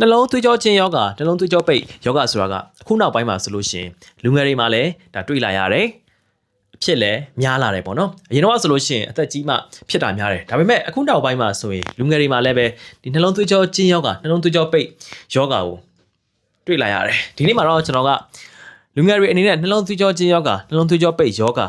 နှလုံးသွေးကြောချင်းယောဂနှလုံးသွေးကြောပိတ်ယောဂဆိုတာကအခုနောက်ပိုင်းမှာဆိုလို့ရှိရင်လူငယ်တွေမှာလည်းဒါတွေ့လာရတယ်အဖြစ်လည်းများလာတယ်ပေါ့နော်အရင်တော့ဆိုလို့ရှိရင်အသက်ကြီးမှဖြစ်တာများတယ်ဒါပေမဲ့အခုနောက်ပိုင်းမှာဆိုရင်လူငယ်တွေမှာလည်းပဲဒီနှလုံးသွေးကြောချင်းယောဂနှလုံးသွေးကြောပိတ်ယောဂကိုတွေ့လာရတယ်ဒီနေ့မှာတော့ကျွန်တော်ကလူငယ်တွေအနေနဲ့နှလုံးသွေးကြောချင်းယောဂနှလုံးသွေးကြောပိတ်ယောဂ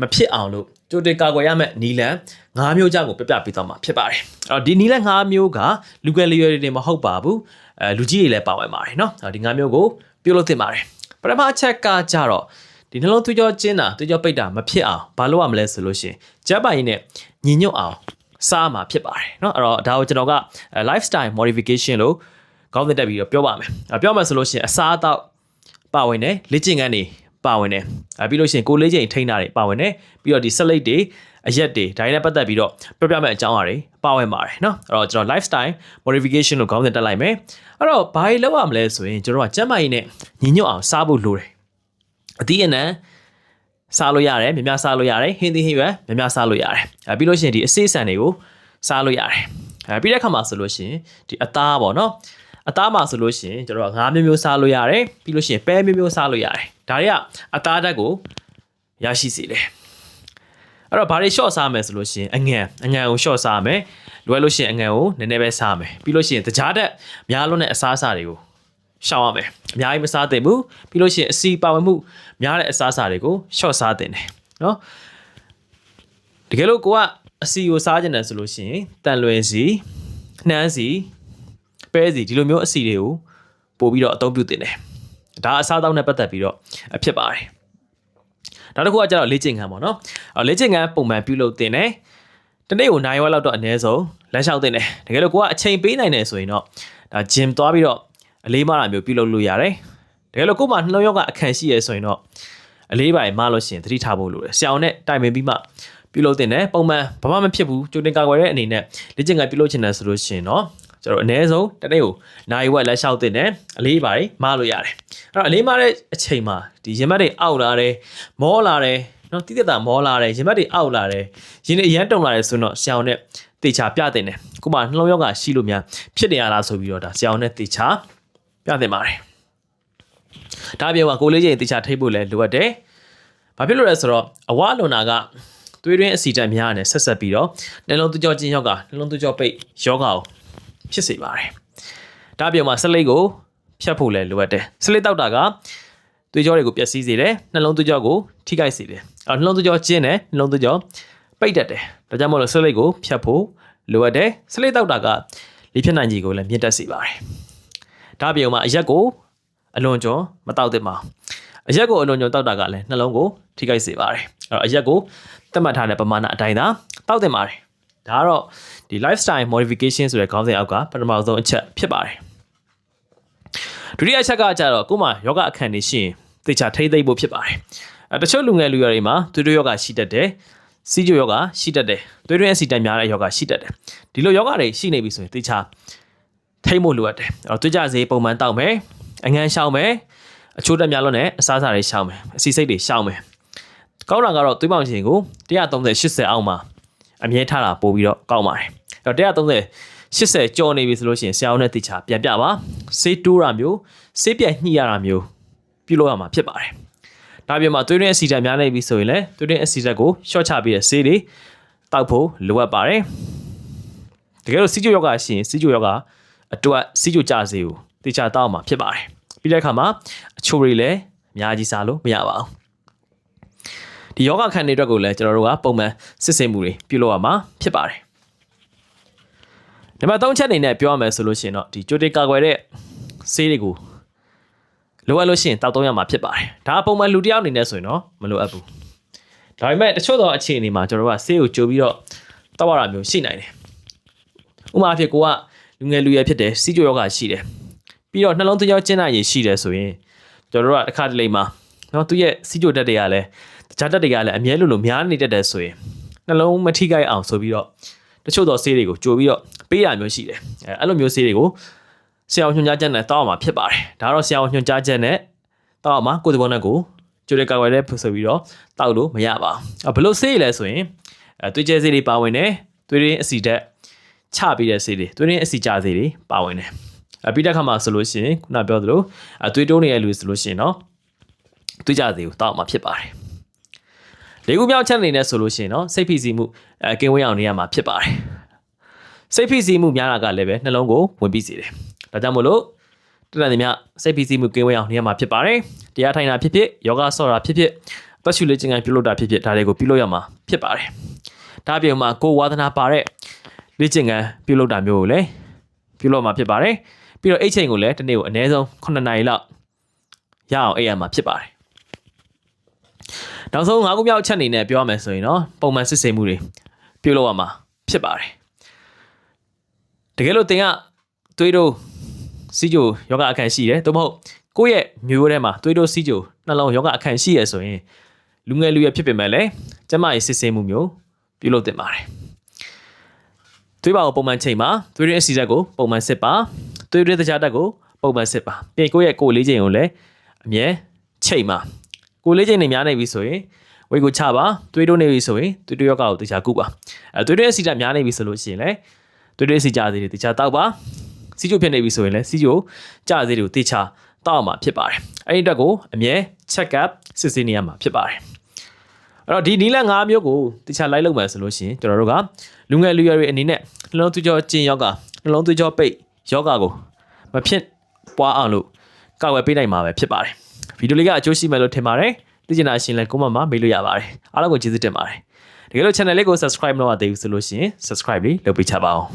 မဖြစ်အောင်လို့ ကြိုတင်ကာကွယ်ရမယ့်နီလန်၅မျိုးကြောင့်ကိုပြပြပေးသွားမှာဖြစ်ပါတယ်အဲ့တော့ဒီနီလန်၅မျိုးကလူငယ်လူရွယ်တွေမဟုတ်ပါဘူးအဲလူကြီးတွေလည်းပါဝင်ပါတယ်เนาะဒီ၅မျိုးကိုပြုလုပ်သင့်ပါတယ်ပထမအချက်ကကြတော့ဒီနှလုံးသွေးကြောကျင်းတာသွေးကြောပိတ်တာမဖြစ်အောင်ဘာလုပ်ရမလဲဆိုလို့ရှိရင်ဂျက်ပိုင်နဲ့ညီညွတ်အောင်စားမှာဖြစ်ပါတယ်เนาะအဲ့တော့ဒါကိုကျွန်တော်က lifestyle modification လို့ခေါင်းသစ်တက်ပြီးတော့ပြောပါမယ်အဲ့ပြောမယ်ဆိုလို့ရှိရင်အစားအသောက်ပါဝင်တယ်လေ့ကျင့်ခန်းတွေ ပါဝင်တယ်အဲပြီးလို့ရှိရင်ကိုလေးချိန်ထိန်းတာတွေပါဝင်တယ်ပြီးတော့ဒီ select တွေအရက်တွေဒါတွေနဲ့ပတ်သက်ပြီးတော့ပြောပြမယ့်အကြောင်းအရာတွေပါဝင်ပါတယ်เนาะအဲ့တော့ကျွန်တော် lifestyle modification လို့ခေါင်းစဉ်တက်လိုက်မယ်အဲ့တော့ဘာတွေလုပ်ရမလဲဆိုရင်ကျွန်တော်ကကျန်းမာရေးနဲ့ညီညွတ်အောင်စားဖို့လိုတယ်အသီးအနှံစားလို့ရတယ်များများစားလို့ရတယ်ဟင်းသီးဟင်းရွက်များများစားလို့ရတယ်အဲပြီးလို့ရှိရင်ဒီအစိအဆန်တွေကိုစားလို့ရတယ်အဲပြီးတဲ့အခါမှာဆိုလို့ရှိရင်ဒီအသားပေါ့နော်အသားမှာဆိုလို့ရှိရင်ကျွန်တော်ကငါးမျိုးမျိုးစားလို့ရတယ်ပြီးလို့ရှိရင်ပဲမျိုးမျိုးစားလို့ရတယ် ဒါတွေကအသားဓာတ်ကိုရရှိစေတယ်အဲ့တော့ဘာတွေ short စားမယ်ဆိုလို့ရှိရင်အငံအငံကို short စားမယ်လွယ်လို့ရှိရင်အငံကိုနည်းနည်းပဲစားမယ်ပြီးလို့ရှိရင်တကြားတက်များလွန်းတဲ့အစားအစာတွေကိုရှောင်ရမယ်အများကြီးမစားသင့်ဘူးပြီးလို့ရှိရင်အစီပါဝင်မှုများတဲ့အစားအစာတွေကို short စားသင့်တယ်နော်တကယ်လို့ကိုကအစီကိုစားကြတယ်ဆိုလို့ရှိရင်တန်လွင်စီနှမ်းစီပဲစီဒီလိုမျိုးအစီတွေကိုပို့ပြီးတော့အသုံးပြုသင့်တယ် ဒါအစားအသောက်နဲ့ပတ်သက်ပြီးတော့အဖြစ်ပါတယ်နောက်တစ်ခုကကျတော့လေ့ကျင့်ခန်းပေါ့နော်အဲ့လေ့ကျင့်ခန်းပုံမှန်ပြုလုပ်သင့်တယ်တနေ့ကို9ရက်လောက်တော့အနည်းဆုံးလမ်းလျှောက်သင့်တယ်တကယ်လို့ကိုကအချိန်ပေးနိုင်တယ်ဆိုရင်တော့ဒါ gym သွားပြီးတော့အလေးမတာမျိုးပြုလုပ်လို့ရတယ်တကယ်လို့ကို့မှာနှလုံးရောဂါအခန့်ရှိရဆိုရင်တော့အလေးပိုင်းမလို့ရှိရင်သတိထားဖို့လိုတယ်ဆရာအောင်နဲ့တိုင်ပင်ပြီးမှပြုလုပ်တင်တယ်ပုံမှန်ဘာမှမဖြစ်ဘူးကြိုတင်ကာကွယ်တဲ့အနေနဲ့လေ့ကျင့်ခန်းပြုလုပ်ချင်တယ်ဆိုလို့ရှိရင်တော့ ကျွန်တော်အနည်းဆုံးတစ်နေ့ကိုနိုင်ဝက်လက်လျှောက်တင်တယ်အလေးပိုင်းမလို့ရတယ်အဲ့တော့အလေးမတဲ့အချိန်မှာဒီရင်မက်တွေအောက်လာတယ်မောလာတယ်နော်တိတိတာမောလာတယ်ရင်မက်တွေအောက်လာတယ်ရင်တွေအရန်တုံလာတယ်ဆိုတော့ဆရာအောင်နဲ့တေချာပြတင်တယ်ခုမှနှလုံးရောဂါရှိလို့များဖြစ်နေရလားဆိုပြီးတော့ဒါဆရာအောင်နဲ့တေချာပြတင်ပါတယ်ဒါပြောမှာကိုလေးချင်းတေချာထိတ်ဖို့လည်းလိုအပ်တယ်ဘာဖြစ်လို့လဲဆိုတော့အဝအလွန်နာကသွေးတွင်းအဆီဓာတ်များနဲ့ဆက်ဆက်ပြီးတော့နှလုံးသွေးကြောကျဉ်ယောဂနှလုံးသွေးကြောပိတ်ယောဂကို ဖြစ်စေပါတယ်ဒါပြောမှာဆက်လိတ်ကိုဖြတ်ဖို့လည်းလိုအပ်တယ်ဆက်လိတ်တောက်တာကသွေးကြောတွေကိုပျက်စီးစေတယ်နှလုံးသွေးကြောကိုထိခိုက်စေတယ်အဲနှလုံးသွေးကြောကျဉ်တယ်နှလုံးသွေးကြောပိတ်တတ်တယ်ဒါကြောင့်မို့လို့ဆက်လိတ်ကိုဖြတ်ဖို့လိုအပ်တယ်ဆက်လိတ်တောက်တာကလေဖြတ်နိုင်ကြီးကိုလည်းမြင့်တက်စေပါတယ်ဒါပြောမှာအရက်ကိုအလွန်ကျော်မတောက်သင့်ပါဘူးအရက်ကိုအလွန်ကျော်တောက်တာကလည်းနှလုံးကိုထိခိုက်စေပါတယ်အဲ့တော့အရက်ကိုသတ်မှတ်ထားတဲ့ပမာဏအတိုင်းသာတောက်သင့်ပါတယ် ဒါကတော့ဒီ lifestyle modification ဆိုတဲ့ခေါင်းစဉ်အောက်ကပထမဆုံးအချက်ဖြစ်ပါတယ်ဒုတိယအချက်ကကြတော့ကို့မှာယောဂအခန့်နေရှိရင်သေချာထိမ့်သိမ့်ဖို့ဖြစ်ပါတယ်အဲတချို့လူငယ်လူရွယ်တွေမှာသွေးတွင်းယောဂရှိတတ်တယ်စီးကျိုယောဂရှိတတ်တယ်သွေးတွင်းအဆီတက်များတဲ့ယောဂရှိတတ်တယ်ဒီလိုယောဂတွေရှိနေပြီဆိုရင်သေချာထိမ့်ဖို့လိုအပ်တယ်အဲ့တော့သွေးကြစေးပုံမှန်တောက်မယ်အငန်းရှောင်းမယ်အချိုးတက်များလို့နဲ့အစားအစာတွေရှောင်းမယ်အစီစိတ်တွေရှောင်းမယ်ကောင်းတာကတော့သွေးပေါင်ရှင်ကို130 80အောက်မှာ အမြဲထားတာပို့ပြီးတော့ကောက်ပါတယ်အဲ့တော့130 80ကျော်နေပြီဆိုလို့ရှိရင်ဆရာအောင်နဲ့တေချာပြန်ပြပါဆေးတိုးတာမျိုးဆေးပြန်ညှိရတာမျိုးပြုလုပ်ရမှာဖြစ်ပါတယ်ဒါပြင်မှာသွေးရင်းအဆီဓာတ်များနေပြီဆိုရင်လည်းသွေးရင်းအဆီဓာတ်ကိုရှော့ချပြီးတဲ့ဆေးတွေတောက်ဖို့လိုအပ်ပါတယ်တကယ်လို့စီးကျိုယောဂရှိရင်စီးကျိုယောဂအတွက်စီးကျိုကြစေကိုတေချာတောက်မှာဖြစ်ပါတယ်ပြီးတဲ့အခါမှာအချိုတွေလည်းအများကြီးစားလို့မရပါဘူး ဒီယောဂခံတဲ့အတွက်ကိုလည်းကျွန်တော်တို့ကပုံမှန်စစ်ဆေးမှုတွေပြုလုပ်ရမှာဖြစ်ပါတယ်နံပါတ်3ချက်အနေနဲ့ပြောရမယ်ဆိုလို့ရှိရင်တော့ဒီကြိုတင်ကာကွယ်တဲ့ဆေးတွေကိုလိုအပ်လို့ရှိရင်တောက်သုံးရမှာဖြစ်ပါတယ်ဒါပုံမှန်လူတစ်ယောက်အနေနဲ့ဆိုရင်တော့မလိုအပ်ဘူးဒါပေမဲ့တချို့သောအခြေအနေမှာကျွန်တော်တို့ကဆေးကိုကြိုပြီးတော့တောက်ရတာမျိုးရှိနိုင်တယ်ဥပမာအဖြစ်ကိုကလူငယ်လူရွယ်ဖြစ်တယ်စီးကြိုယောဂရှိတယ်ပြီးတော့နှလုံးသွေးကြောကျဉ်းတာရည်ရှိတယ်ဆိုရင်ကျွန်တော်တို့ကတစ်ခါတလေမှာနော်သူရဲ့စီးကြိုတက်တွေကလည်း တခြားတက်တွေကလည်းအမြဲလိုလိုများနေတတ်တယ်ဆိုရင်နှလုံးမထိခိုက်အောင်ဆိုပြီးတော့တချို့သောဆေးတွေကိုကြိုပြီးတော့ပေးရမျိုးရှိတယ်အဲအဲ့လိုမျိုးဆေးတွေကိုဆရာဝန်ညွှန်ကြားချက်နဲ့တောက်အောင်မှာဖြစ်ပါတယ်ဒါတော့ဆရာဝန်ညွှန်ကြားချက်နဲ့တောက်အောင်မှာကိုယ်တဘောနဲ့ကိုကြိုတဲ့ကာကွယ်တဲ့ဆိုပြီးတော့တောက်လို့မရပါဘူးဘလို့ဆေးလဲဆိုရင်အဲသွေးကျဲဆေးတွေပါဝင်တယ်သွေးရင်းအဆီဓာတ်ချပြီးတဲ့ဆေးတွေသွေးရင်းအဆီကျဆေးတွေပါဝင်တယ်အပြီးတဲ့ခါမှာဆိုလို့ရှိရင်ခုနပြောသလိုအသွေးတိုးနေတဲ့လူဆိုလို့ရှိရင်နော်သွေးကြသေးကိုတောက်မှာဖြစ်ပါတယ် လေးခုမြောက်ချက်အနေနဲ့ဆိုလို့ရှိရင်နော်စိတ်ဖိစီးမှုအဲကင်းဝေးအောင်နေရမှာဖြစ်ပါတယ်စိတ်ဖိစီးမှုများတာကလည်းပဲနှလုံးကိုဝင်ပြီးစေတယ်ဒါကြောင့်မို့လို့တရတဲ့မြစိတ်ဖိစီးမှုကင်းဝေးအောင်နေရမှာဖြစ်ပါတယ်တရားထိုင်တာဖြစ်ဖြစ်ယောဂဆော့တာဖြစ်ဖြစ်သက်ရှူလေ့ကျင့်ခန်းပြုလုပ်တာဖြစ်ဖြစ်ဒါတွေကိုပြုလုပ်ရမှာဖြစ်ပါတယ်ဒါအပြင်မှာကိုယ်ဝါသနာပါတဲ့လေ့ကျင့်ခန်းပြုလုပ်တာမျိုးကိုလည်းပြုလုပ်မှာဖြစ်ပါတယ်ပြီးတော့အိတ်ချိန်ကိုလည်းတစ်နေ့ကိုအနည်းဆုံး9နာရီလောက်ရအောင်အိပ်ရမှာဖြစ်ပါတယ် နောက်ဆုံး၅ခုမြောက်အချက်အနေနဲ့ပြောရမယ်ဆိုရင်တော့ပုံမှန်စစ်ဆေးမှုတွေပြုလုပ်ရမှာဖြစ်ပါတယ်တကယ်လို့သင်ကသွေးတို့စီးကြိုယောဂအခန့်ရှိတယ်သို့မဟုတ်ကိုယ့်ရဲ့မျိုးရိုးထဲမှာသွေးတို့စီးကြိုနှလုံးယောဂအခန့်ရှိရဆိုရင်လူငယ်လူရွယ်ဖြစ်ပေမဲ့လည်းကျမရဲ့စစ်ဆေးမှုမျိုးပြုလုပ်တင်ပါတယ်သွေးပါကိုပုံမှန်ချိန်မှာသွေးရင်းအစီဆက်ကိုပုံမှန်စစ်ပါသွေးရင်းတခြားတက်ကိုပုံမှန်စစ်ပါပြင်ကိုယ့်ရဲ့ကိုယ်လေးချိန်ကိုလည်းအမြဲချိန်ပါ ကိုယ်လေးချိန်နေများနေပြီဆိုရင်ဝိတ်ကိုချပါသွေးတိုးနေပြီဆိုရင်သွေးတိုးယောဂကိုတခြားကုပါအဲသွေးရင်းအစီတက်များနေပြီဆိုလို့ရှိရင်လည်းသွေးရင်းအစီကြသေးတယ်တခြားတောက်ပါစီချိုဖြစ်နေပြီဆိုရင်လည်းစီချိုကြသေးတယ်ကိုတခြားတောက်အောင်မှာဖြစ်ပါတယ်အဲ့ဒီအတွက်ကိုအမြဲ check up စစ်ဆေးနေရမှာဖြစ်ပါတယ်အဲ့တော့ဒီနီလန်၅မျိုးကိုတခြားလိုက်လုပ်မယ်ဆိုလို့ရှိရင်ကျွန်တော်တို့ကလူငယ်လူရွယ်တွေအနေနဲ့နှလုံးသွေးကြောကျင်ယောဂနှလုံးသွေးကြောပိတ်ယောဂကိုမဖြစ်ပွားအောင်လို့ကာဝယ်ပေးနိုင်မှာပဲဖြစ်ပါတယ် ဗီဒီယိုလေးကအကျိုးရှိမယ်လို့ထင်ပါတယ်သိချင်တာရှင်လည်းကိုမမမေးလို့ရပါတယ်အားလုံးကိုကျေးဇူးတင်ပါတယ်တကယ်လို့ channel လေးကို subscribe မလုပ်ရသေးဘူးဆိုလို့ရှိရင် subscribe လေးလုပ်ပေးချပါအောင်